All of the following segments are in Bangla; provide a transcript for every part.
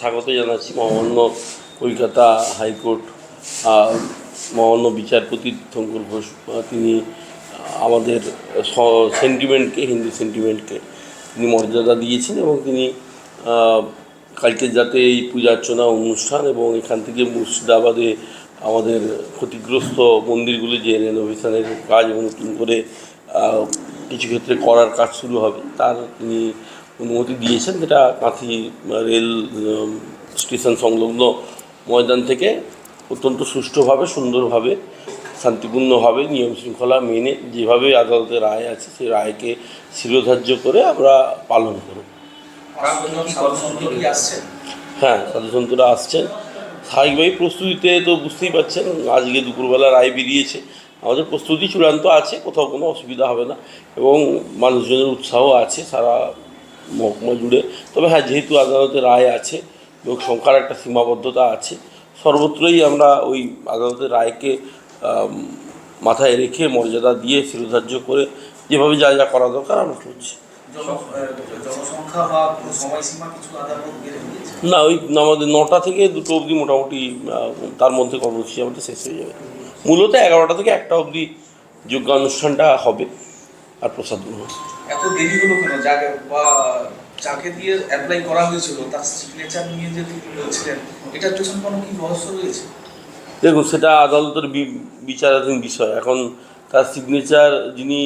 স্বাগত জানাচ্ছি মহামান্য কলকাতা হাইকোর্ট মহামান্য বিচারপতি শঙ্কর ঘোষ। তিনি আমাদের সেন্টিমেন্টকে হিন্দু সেন্টিমেন্টকে তিনি মর্যাদা দিয়েছেন এবং তিনি কালকে যাতে এই পূজা অর্চনা অনুষ্ঠান এবং এখান থেকে মুর্শিদাবাদে আমাদের ক্ষতিগ্রস্ত মন্দিরগুলি যে রেনোভেশনের কাজ এবং নতুন করে কিছু ক্ষেত্রে করার কাজ শুরু হবে, তার তিনি অনুমতি দিয়েছেন, যেটা কাঁথি রেল স্টেশন সংলগ্ন ময়দান থেকে অত্যন্ত সুষ্ঠুভাবে, সুন্দরভাবে, শান্তিপূর্ণভাবে নিয়ম শৃঙ্খলা মেনে যেভাবে আদালতের রায় আছে, সেই রায়কে শিরোধার্য করে আমরা পালন করব। হ্যাঁ সাধুসন্তরা আসছেন। স্বাভাবিকভাবেই প্রস্তুতিতে তো বুঝতেই পারছেন, আজকে দুপুরবেলা রায় বেরিয়েছে। আমাদের প্রস্তুতি চূড়ান্ত আছে, কোথাও কোনো অসুবিধা হবে না। এবং মানুষজনের উৎসাহ আছে, সারা মহকুমা জুড়ে তবে হ্যাঁ যেহেতু আদালতে রায় আছে লোক সংখ্যার একটা সীমাবদ্ধতা আছে সর্বত্রই আমরা ওই আদালতের রায়কে মাথায় রেখে মর্যাদা দিয়ে শিরোধার্য করে যেভাবে যা যা করা দরকার আমরা করছি। না ওই আমাদের নটা থেকে দুটো অবধি মোটামুটি তার মধ্যে কর্মসূচি আমাদের শেষ হয়ে যাবে। মূলত এগারোটা থেকে একটা অবধি যোগ্যানুষ্ঠানটা হবে আর প্রসাদ গ্রহণ। এত দেরি হলো কেন? যাকে, বা যাকে দিয়ে অ্যাপ্লাই করা হয়েছিল, তার সিগনেচার নিয়ে যে বলছিলেন, এটার পেছনে কোনো কি রহস্য রয়েছে? দেখুন, সেটা আদালতের বিচারাধীন বিষয়। এখন তার সিগনেচার যিনি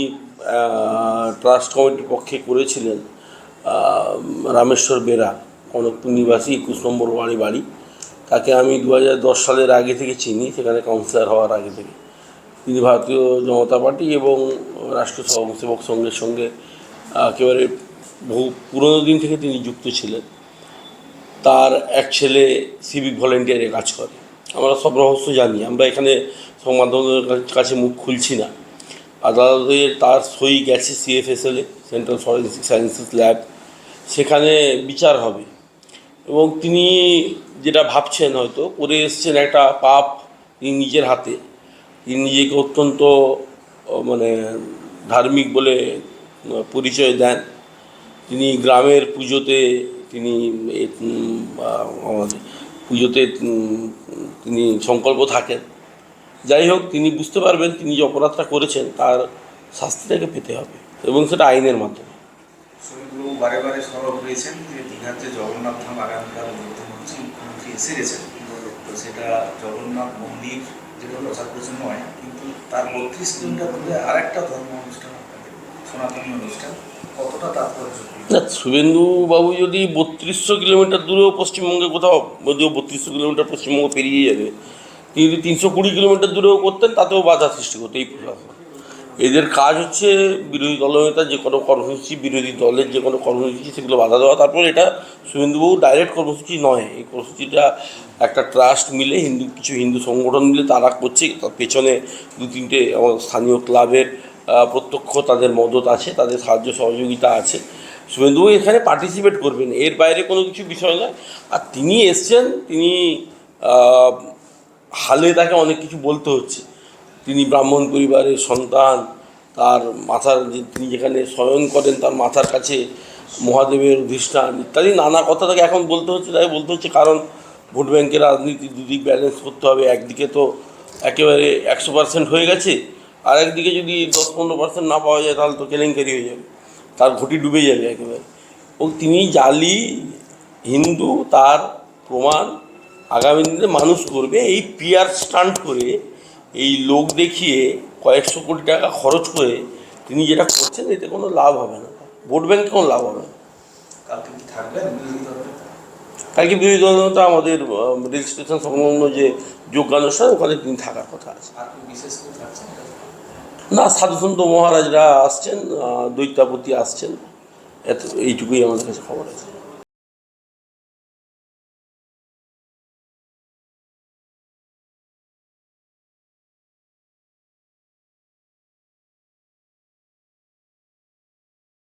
ট্রাস্ট কমিটির পক্ষে করেছিলেন রামেশ্বর বেরা, কনকপুর নিবাসী, একুশ নম্বর বাড়ি বাড়ি, তাকে আমি দু দশ সালের আগে থেকে চিনি, সেখানে কাউন্সিলর হওয়ার আগে থেকে। তিনি ভারতীয় জনতা পার্টি এবং রাষ্ট্রীয় স্বয়ংসেবক সংঘের সঙ্গে একেবারে বহু পুরনো দিন থেকে তিনি যুক্ত ছিলেন। তার এক ছেলে সিভিক ভলেন্টিয়ারে কাজ করে। আমরা সব রহস্য জানি, আমরা এখানে সংবাদ মাধ্যমের কাছে মুখ খুলছি না। আদালতের তার সই গেছে সিএফএসএলে সেন্ট্রাল ফরেন্সিক সায়েন্সেস ল্যাব সেখানে বিচার হবে। এবং তিনি যেটা ভাবছেন হয়তো, করে এসছেন একটা পাপ তিনি নিজের হাতে। তিনি নিজেকে অত্যন্ত মানে ধার্মিক বলে পরিচয় দেন। তিনি গ্রামের পুজোতে তিনি আমাদের পুজোতে তিনি সংকল্প থাকেন। যাই হোক, তিনি বুঝতে পারবেন তিনি যে অপরাধটা করেছেন, তার শাস্তিটাকে পেতে হবে এবং সেটা আইনের মাধ্যমে। বারে বারে সরব হয়েছেন যে দীঘার জগন্নাথ ধাম আগামীকাল সেটা জগন্নাথ মন্দির যেটা প্রচার করছে নয়, কিন্তু তার বত্রিশ কিলোমিটার দূরে আর একটা ধর্ম অনুষ্ঠান শুভেন্দুবাবু যদি বত্রিশশো কিলোমিটার দূরেও পশ্চিমবঙ্গে কোথাও, যদিও বত্রিশশো কিলোমিটার পশ্চিমবঙ্গ পেরিয়ে যাবে, তিনি যদি তিনশো কুড়ি কিলোমিটার দূরেও করতেন, তাতেও বাধা সৃষ্টি করতো এই এদের কাজ হচ্ছে বিরোধী দলনেতা যে কোনো কর্মসূচি, বিরোধী দলের যে কোনো কর্মসূচি, সেগুলো বাধা দেওয়া। তারপর এটা শুভেন্দুবাবু ডাইরেক্ট কর্মসূচি নয়। এই কর্মসূচিটা একটা ট্রাস্ট মিলে, হিন্দু, কিছু হিন্দু সংগঠন মিলে তারা করছে। তার পেছনে দু তিনটে স্থানীয় ক্লাবের প্রত্যক্ষ তাদের মদত আছে, তাদের সাহায্য সহযোগিতা আছে। শুভেন্দুবাবু এখানে পার্টিসিপেট করবেন, এর বাইরে কোনো কিছু বিষয় নয়। আর তিনি এসছেন, তিনি হালে তাকে অনেক কিছু বলতে হচ্ছে। তিনি ব্রাহ্মণ পরিবারের সন্তান, তার মাথার তিনি যেখানে শয়ন করেন, তার মাথার কাছে মহাদেবের অধিষ্ঠান ইত্যাদি নানা কথা তাকে এখন বলতে হচ্ছে তাই বলতে হচ্ছে কারণ ভোট ব্যাংকের রাজনীতি দুদিক ব্যালেন্স করতে হবে। একদিকে তো একেবারে একশো পার্সেন্ট হয়ে গেছে আর একদিকে যদি দশ পনেরো পার্সেন্ট না পাওয়া যায় তাহলে তো কেলেঙ্কারি হয়ে যাবে। তার ঘটি ডুবে যাবে একেবারে। ও তিনি জালি হিন্দু তার প্রমাণ আগামী দিনে মানুষ করবে। এই পিয়ার স্টান্ট করে এই লোক দেখিয়ে কয়েকশো কোটি টাকা খরচ করে তিনি যেটা করছেন এতে কোনো লাভ হবে না। ভোট ব্যাংকে কোনো লাভ হবে না। কালকে বিরোধী দলনেতা আমাদের রেল স্টেশন সংলগ্ন যে যোগ্যানুষ্ঠান ওখানে তিনি থাকার কথা আছে। বিশেষ না সাধুসন্ত মহারাজরা আসছেন দৈত্যাপতি আসছেন। এত এইটুকুই আমাদের কাছে খবর আছে।